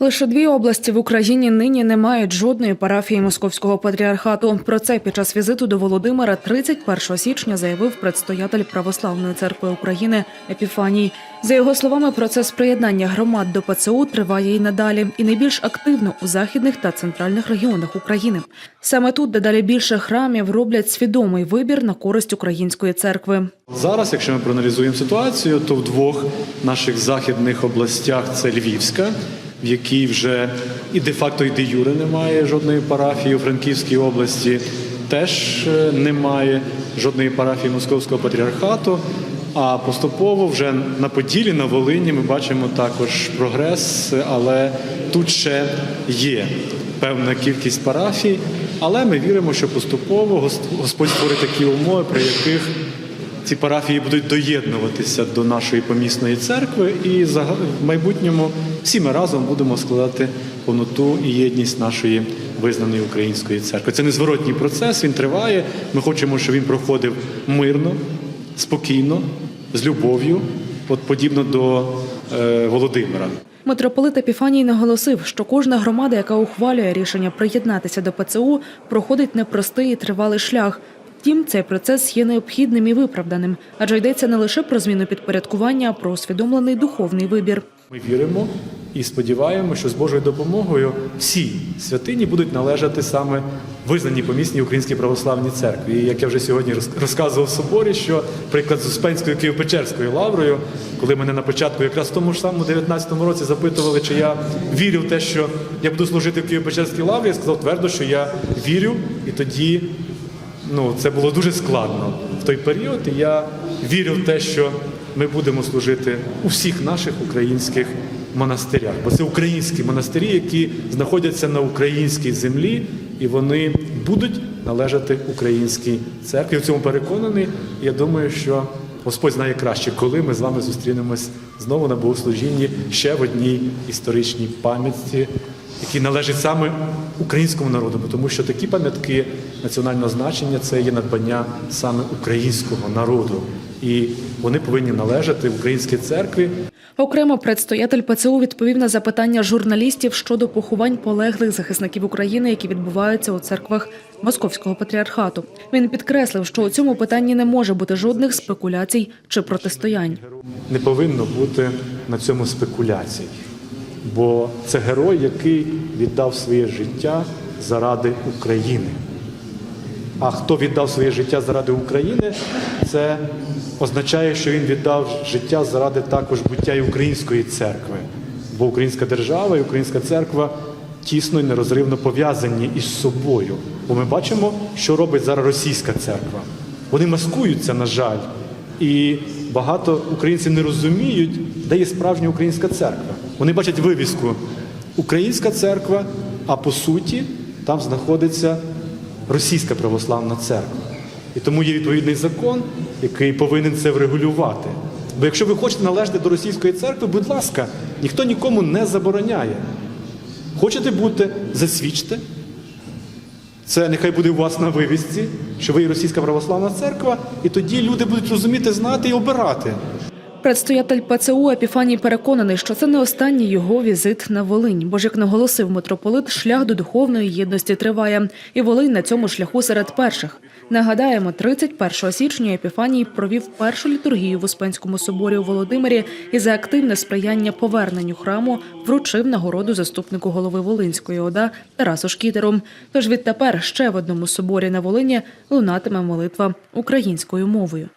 Лише дві області в Україні нині не мають жодної парафії московського патріархату. Про це під час візиту до Володимира 31 січня заявив предстоятель Православної церкви України Епіфаній. За його словами, процес приєднання громад до ПЦУ триває і надалі, і найбільш активно у західних та центральних регіонах України. Саме тут дедалі більше храмів роблять свідомий вибір на користь української церкви. Зараз, якщо ми проаналізуємо ситуацію, то в двох наших західних областях це Львівська, в якій вже і де-факто, і де юре немає жодної парафії у Франківській області, теж е, немає жодної парафії Московського патріархату. А поступово вже на Поділі, на Волині ми бачимо також прогрес, але тут ще є певна кількість парафій. Але ми віримо, що поступово Господь створить такі умови, при яких ці парафії будуть доєднуватися до нашої помісної церкви, і в майбутньому всі ми разом будемо складати повноту і єдність нашої визнаної української церкви. Це незворотній процес, він триває. Ми хочемо, щоб він проходив мирно, спокійно, з любов'ю, от подібно до е, Володимира. Митрополит Епіфаній наголосив, що кожна громада, яка ухвалює рішення приєднатися до ПЦУ, проходить непростий і тривалий шлях. Втім, цей процес є необхідним і виправданим, адже йдеться не лише про зміну підпорядкування, а про усвідомлений духовний вибір. Ми віримо і сподіваємося, що з Божою допомогою всі святині будуть належати саме визнаній помісній Українській православній церкві. І як я вже сьогодні розказував в соборі, що приклад з Успенською Києво-Печерською лаврою, коли мене на початку, якраз в тому ж самому 19-му році запитували, чи я вірю в те, що я буду служити в Києво-Печерській лаврі, я сказав твердо, що я вірю, і тоді ну, це було дуже складно в той період. І я вірю в те, що ми будемо служити у всіх наших українських монастирях. Бо це українські монастирі, які знаходяться на українській землі, і вони будуть належати українській церкві. В цьому переконаний. Я думаю, що Господь знає краще, коли ми з вами зустрінемось знову на богослужінні ще в одній історичній пам'ятці, які належать саме українському народу, тому що такі пам'ятки національного значення це є надбання саме українського народу, і вони повинні належати українській церкві. Окремо предстоятель ПЦУ відповів на запитання журналістів щодо поховань полеглих захисників України, які відбуваються у церквах Московського патріархату. Він підкреслив, що у цьому питанні не може бути жодних спекуляцій чи протистоянь. Не повинно бути на цьому спекуляцій, бо це герой, який віддав своє життя заради України. А хто віддав своє життя заради України, це означає, що він віддав життя заради також буття і української церкви. Бо українська держава і українська церква тісно і нерозривно пов'язані із собою. Бо ми бачимо, що робить зараз російська церква. Вони маскуються, на жаль, і багато українців не розуміють, де є справжня українська церква. Вони бачать вивіску Українська церква, а по суті там знаходиться російська православна церква. І тому є відповідний закон, який повинен це врегулювати. Бо якщо ви хочете належати до російської церкви, будь ласка, ніхто нікому не забороняє. Хочете бути, засвідчте. Це нехай буде у вас на вивісці, що ви є російська православна церква, і тоді люди будуть розуміти, знати і обирати. Предстоятель ПЦУ Епіфаній переконаний, що це не останній його візит на Волинь. Бо ж як наголосив митрополит, шлях до духовної єдності триває, і Волинь на цьому шляху серед перших. Нагадаємо, 31 січня Епіфаній провів першу літургію в Успенському соборі у Володимирі і за активне сприяння поверненню храму вручив нагороду заступнику голови Волинської ОДА Тарасу Шкітеру. Тож відтепер ще в одному соборі на Волині лунатиме молитва українською мовою.